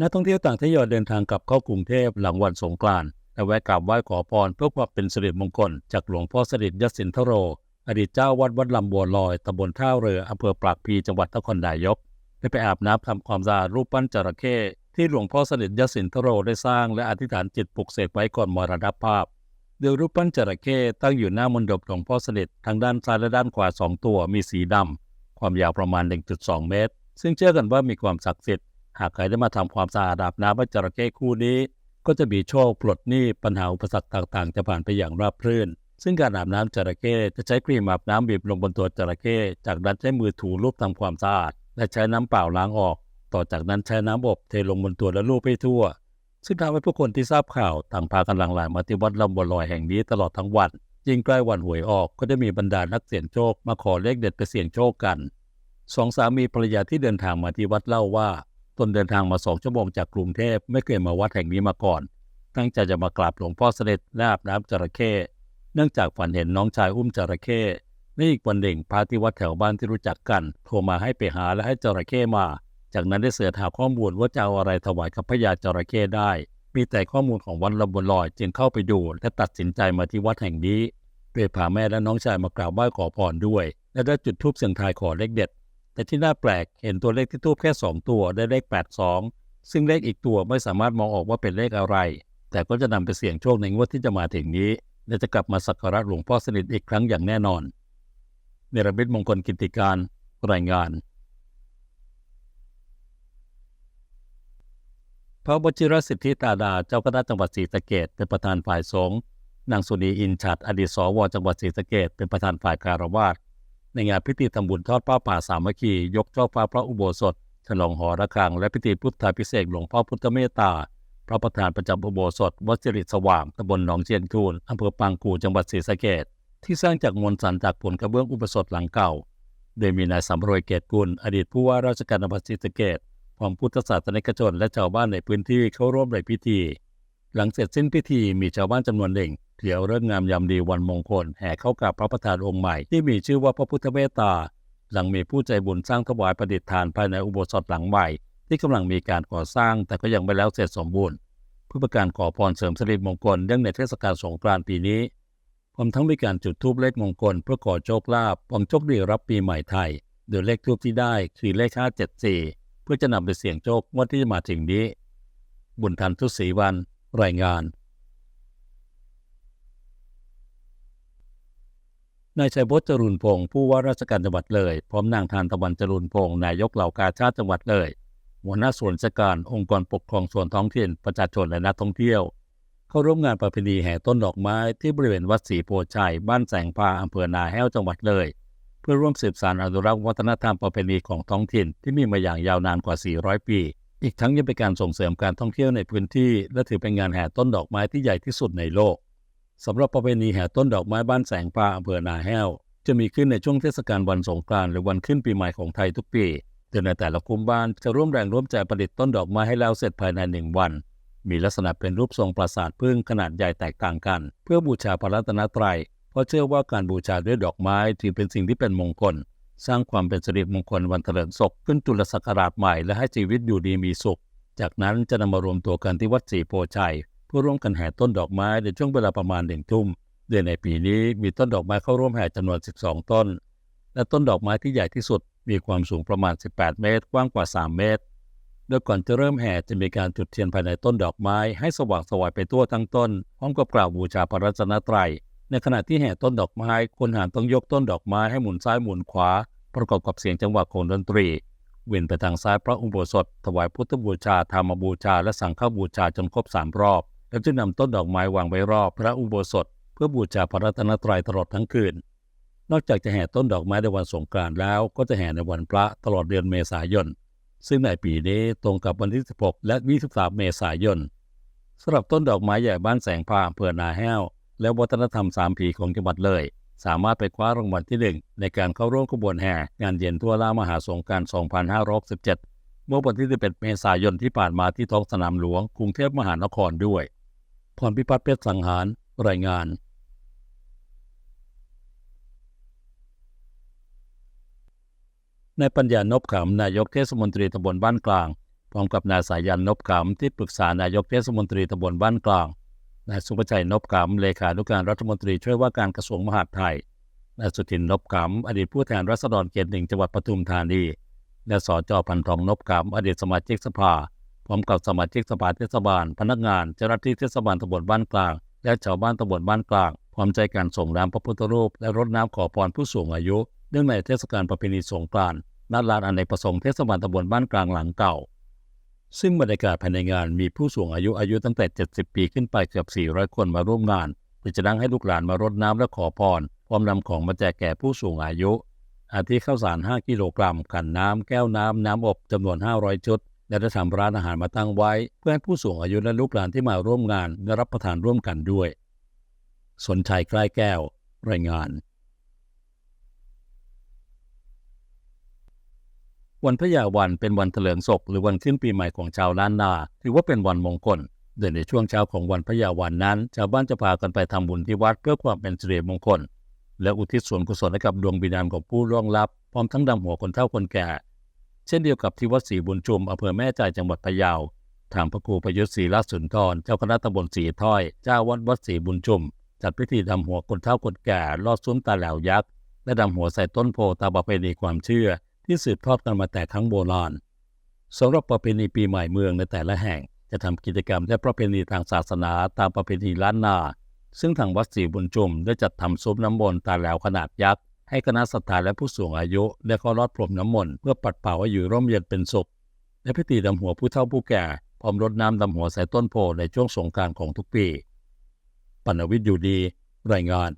นักท่องเที่ยวต่างทยอยเดินทางกลับเข้ากรุงเทพหลังวันสงกรานต์และแวะกราบไหว้ขอพรเพื่อความเป็นสิริมงคลจากหลวงพ่อสนิทยศินทโร อดีตเจ้าวัดวัดลำบัวลอยตำบลท่าเรืออำเภอปากพีจังหวัดนครนายกได้ไปอาบน้ำทำความสะอาดรูปปั้นจระเข้ที่หลวงพ่อสนิทยศินทโรได้สร้างและอธิษฐานจิตปลุกเสกไว้ก่อนมรณภาพโดยรูปปั้นจระเข้ตั้งอยู่หน้ามณฑปหลวงพ่อสนิททางด้านซ้ายและด้านขวาสองตัวมีสีดำความยาวประมาณ 1.2 เมตร ซึ่งเชื่อกันว่ามีความศักดิ์สิทธิ์ หากใครได้มาทำความสะอาดอาบน้ำให้จระเข้คู่นี้ ก็จะมีโชคปลดหนี้ปัญหาอุปสรรคต่างๆ จะผ่านไปอย่างราบรื่น ซึ่งการอาบน้ำจระเข้จะใช้ครีมอาบน้ำบีบลงบนตัวจระเข้จากนั้นใช้มือถูรูปทำความสะอาด และใช้น้ำเปล่าล้างออก ต่อจากนั้นใช้น้ำอบเทลงบนตัวและลูบให้ทั่ว ซึ่งทำให้ผู้คนที่ทราบข่าวต่างพากันหลั่งไหลมาที่วัดลำบัวลอยแห่งนี้ตลอดทั้งวันยิ่งใกล้วันหวยออกก็จะมีบรรดานักเสี่ยงโชคมาขอเลขเด็ดไปเสี่ยงโชคกันสองสามีภรรยาที่เดินทางมาที่วัดเล่าว่า ตนเดินทางมาสองชั่วโมงจากกรุงเทพไม่เคยมาวัดแห่งนี้มาก่อน ตั้งใจจะมากราบหลวงพ่อเสด็จและอาบน้ำจระเข้เนื่องจากฝันเห็นน้องชายอุ้มจระเข้ในอีกวันหนึ่งพระที่วัดแถวบ้านที่รู้จักกัน โทรมาให้ไปหาและให้จระเข้มา จากนั้นได้เสือถามข้อมูลว่าจะเอาอะไรถวายกับพญาจระเข้ได้ มีแต่ข้อมูลของวัดลำบนลอยจึงเข้าไปดู และตัดสินใจมาที่วัดแห่งนี้โดยพาแม่และน้องชายมากราบไหว้ขอพรด้วย และได้จุดธูปเสียงทายขอเลขเด็ด แต่ที่น่าแปลกเห็นตัวเลขที่ทูบแค่ 2 ตัวได้เลข 82 ซึ่งเลขอีกตัวไม่สามารถมองออกว่าเป็นเลขอะไร แต่ก็จะนำไปเสี่ยงโชคในงวดที่จะมาถึงนี้และจะกลับมาสักการะหลวงพ่อสนิทอีกครั้งอย่างแน่นอนเนรมิตมงคลกิติการรายงานพระวชิรสิทธิตาดาเจ้าคณะจังหวัดศรีสะเกษเป็นประธานฝ่ายสงฆ์นางสุนีอินฉัดอดีตสวจังหวัดศรีสะเกษเป็นประธานฝ่ายการวาส ในงานพิธีทำบุญทอดผ้าป่าสามัคคียกช่อฟ้าพระอุโบสถฉลองหอระฆัง และพิธีพุทธาพิเศษหลวงพ่อพุทธเมตตา พระประธานประจำอุโบสถวัดสิริสว่างตำบลหนองเชียนทูนอำเภอปางกู่จังหวัดศรีสะเกษที่สร้างจากมวลสารจากผลกระเบื้องอุโบสถหลังเก่า โดยมีนายสำรวยเกตกุล อดีตผู้ว่าราชการจังหวัดศรีสะเกษพร้อมพุทธศาสนิกชนและชาวบ้านในพื้นที่เข้าร่วมในพิธี หลังเสร็จสิ้นพิธีมีชาวบ้านจำนวนหนึ่งเที่ยวเรื่องงามยามดีวันมงคลแห่เข้ากราบพระประธานองค์ใหม่ ที่มีชื่อว่าพระพุทธเมตตา หลังมีผู้ใจบุญสร้างถวายประดิษฐานภายในอุโบสถหลังใหม่ ที่กำลังมีการก่อสร้างแต่ก็ยังไม่แล้วเสร็จสมบูรณ์เพื่อประการขอพรเสริมสิริมงคลเนื่องในเทศกาลสงกรานต์ปีนี้พร้อมทั้งมีการจุดธูปเลขมงคลเพื่อขอโชคลาภหวังโชคดีรับปีใหม่ไทย โดยเลขทูปที่ได้คือเลข574เพื่อจะนำไปเสี่ยงโชคงวดที่จะมาถึงนี้ บุญทันทุศรีวัน รายงาน นายชัยพจน์จรุนพงศ์ผู้ว่าราชการจังหวัดเลย พร้อมนางทานตะวันจรุนพงศ์นายกเหล่ากาชาติจังหวัดเลย หัวหน้าส่วนราชการองค์กรปกครองส่วนท้องถิ่นประชาชนและนักท่องเที่ยว เข้าร่วมงานประเพณีแห่ต้นดอกไม้ที่บริเวณวัดศรีโพชัย บ้านแสงพาอำเภอนาแห้วจังหวัดเลย เพื่อร่วมสืบสานอนุรักษ์วัฒนธรรมประเพณีของท้องถิ่นที่มีมาอย่างยาวนานกว่า 400 ปี อีกทั้งยังเป็นการส่งเสริมการท่องเที่ยวในพื้นที่ และถือเป็นงานแห่ต้นดอกไม้ที่ใหญ่ที่สุดในโลกสำหรับประเพณีแห่ต้นดอกไม้บ้านแสงพาอำเภอนาแห้ว จะมีขึ้นในช่วงเทศกาลวันสงกรานต์หรือวันขึ้นปีใหม่ของไทยทุกปีโดยในแต่ละคุมบ้านจะร่วมแรงร่วมใจประดิษฐ์ต้นดอกไม้ให้แล้วเสร็จภายในหนึ่งวัน มีลักษณะเป็นรูปทรงปราสาทพึ่งขนาดใหญ่แตกต่างกัน เพื่อบูชาพระรัตนตรัยเพราะเชื่อว่าการบูชาด้วยดอกไม้ถือเป็นสิ่งที่เป็นมงคล สร้างความเป็นสิริมงคลวันเถลิงศกขึ้นจุลศักราชใหม่และให้ชีวิตอยู่ดีมีสุข จากนั้นจะนำมารวมตัวกันที่วัดศรีโพชัย เพื่อร่วมกันแห่ต้นดอกไม้ในช่วงเวลาประมาณหนึ่งทุ่มโดยในปีนี้มีต้นดอกไม้เข้าร่วมแห่จำนวน 12 ต้น และต้นดอกไม้ที่ใหญ่ที่สุดมีความสูงประมาณ 18 เมตร กว้างกว่า 3 เมตร โดยก่อนจะเริ่มแห่จะมีการจุดเทียนภายในต้นดอกไม้ให้สว่างสวายไปทั่วทั้งต้นพร้อมกับกล่าวบูชาพระรัตนตรัย ในขณะที่แห่ต้นดอกไม้คนหานต้องยกต้นดอกไม้ให้หมุนซ้ายหมุนขวา ประกอบกับเสียงจังหวะของดนตรี เวียนไปทางซ้ายพระอุโบสถ ถวายพุทธบูชาธรรมบูชา และสังฆบูชาจนครบสามรอบ แล้วจึงนำต้นดอกไม้วางไว้รอบพระอุโบสถ เพื่อบูชาพระรัตนตรัยตลอดทั้งคืน นอกจากจะแห่ต้นดอกไม้ในวันสงกรานต์แล้ว ก็จะแห่ในวันพระตลอดเดือนเมษายน ซึ่งในปีนี้ตรงกับวันที่ 16 และ 23 เมษายนสำหรับต้นดอกไม้ใหญ่บ้านแสงพาอำเภอนาแห้ว และวัฒนธรรมสามผีของจังหวัดเลย สามารถไปคว้ารางวัลที่หนึ่งในการเข้าร่วมขบวนแห่งานเย็นทั่วล่ามหาสงกานต์2567 เมื่อวันที่ 11 เมษายนที่ผ่านมาที่ท้องสนามหลวงกรุงเทพมหานครด้วย พรพิพัฒน์เพชรสังหารรายงานในปัญญานบขำนายกเทศมนตรีตำบลบ้านกลาง พร้อมกับนายสายันนบกำที่ปรึกษานายกเทศมนตรีตำบลบ้านกลาง นายสุภชัยนบกำเลขานุการรัฐมนตรีช่วยว่าการกระทรวงมหาดไทยนายสุทินนบกำอดีตผู้แทนรัษฎรเขตหนึ่งจังหวัดปทุมธานีและสจพันทองนบกำอดีตสมาชิกสภา พร้อมกับสมาชิกสภาเทศบาล พนักงานเจ้าหน้าที่เทศบาลตำบลบ้านกลาง และชาวบ้านตำบลบ้านกลาง พร้อมใจการส่งน้ำพระพุทธรูป และรดน้ำขอพรผู้สูงอายุ เนื่องในเทศกาลประเพณีสงกรานต์ณลานอเนกประสงค์เทศบาลตำบลบ้านกลางหลังเก่า ซึ่งบรรยากาศภายในงานมีผู้สูงอายุอายุตั้งแต่ 70 ปีขึ้นไปเกือบ 400 คนมาร่วมงานเพื่อจะนั่งให้ลูกหลานมารดน้ำและขอพร พร้อมนำของมาแจกแก่ผู้สูงอายุ อาทิข้าวสาร 5 กิโลกรัมกันน้ำ แก้วน้ำ น้ำอบจำนวน 500 ชุด และได้ทำร้านอาหารมาตั้งไว้ เพื่อให้ผู้สูงอายุและลูกหลานที่มาร่วมงานได้รับประทานร่วมกันด้วย สนชัยใกล้แก้ว รายงาน วันพระยาวันเป็นวันเถลิงศกหรือวันขึ้นปีใหม่ของชาวล้านนา ถือว่าเป็นวันมงคลโดยในช่วงเช้าของวันพระยาวันนั้น ชาวบ้านจะพากันไปทำบุญที่วัดเพื่อความเป็นสิริมงคล และอุทิศส่วนกุศลให้กับดวงวิญญาณของผู้ร่วงลับ พร้อมทั้งดำหัวคนเฒ่าคนแก่ เช่นเดียวกับที่วัดศรีบุญชุมอำเภอแม่ใจจังหวัดพะเยา ทางพระครูประยุทธ์ศรีราชสุนทร เจ้าคณะตำบลศรีถ้อย เจ้าวัดวัดศรีบุญชุม จัดพิธีดำหัวคนเฒ่าคนแก่ลอดซุ้มตาแหลวยักษ์และดำหัวใส่ต้นโพตามประเพณีความเชื่อ ที่สืบทอดกันมาแต่ครั้งโบราณสำหรับประเพณีปีใหม่เมืองในแต่ละแห่ง จะทำกิจกรรมและประเพณีทางศาสนาตามประเพณีล้านนา ซึ่งทางวัดศรีบุญจุมได้จัดทำซุปน้ำมนต์ตาแหลวขนาดยักษ์ให้คณะศรัทธาและผู้สูงอายุได้เข้ารอดพรมน้ำมนต์เพื่อปัดเป่าให้อยู่ร่มเย็นเป็นสุขและพิธีดำหัวผู้เฒ่าผู้แก่พร้อมรดน้ำดำหัวใส่ต้นโพในช่วงสงกานต์ของทุกปีปัณวิทย์อยู่ดี รายงาน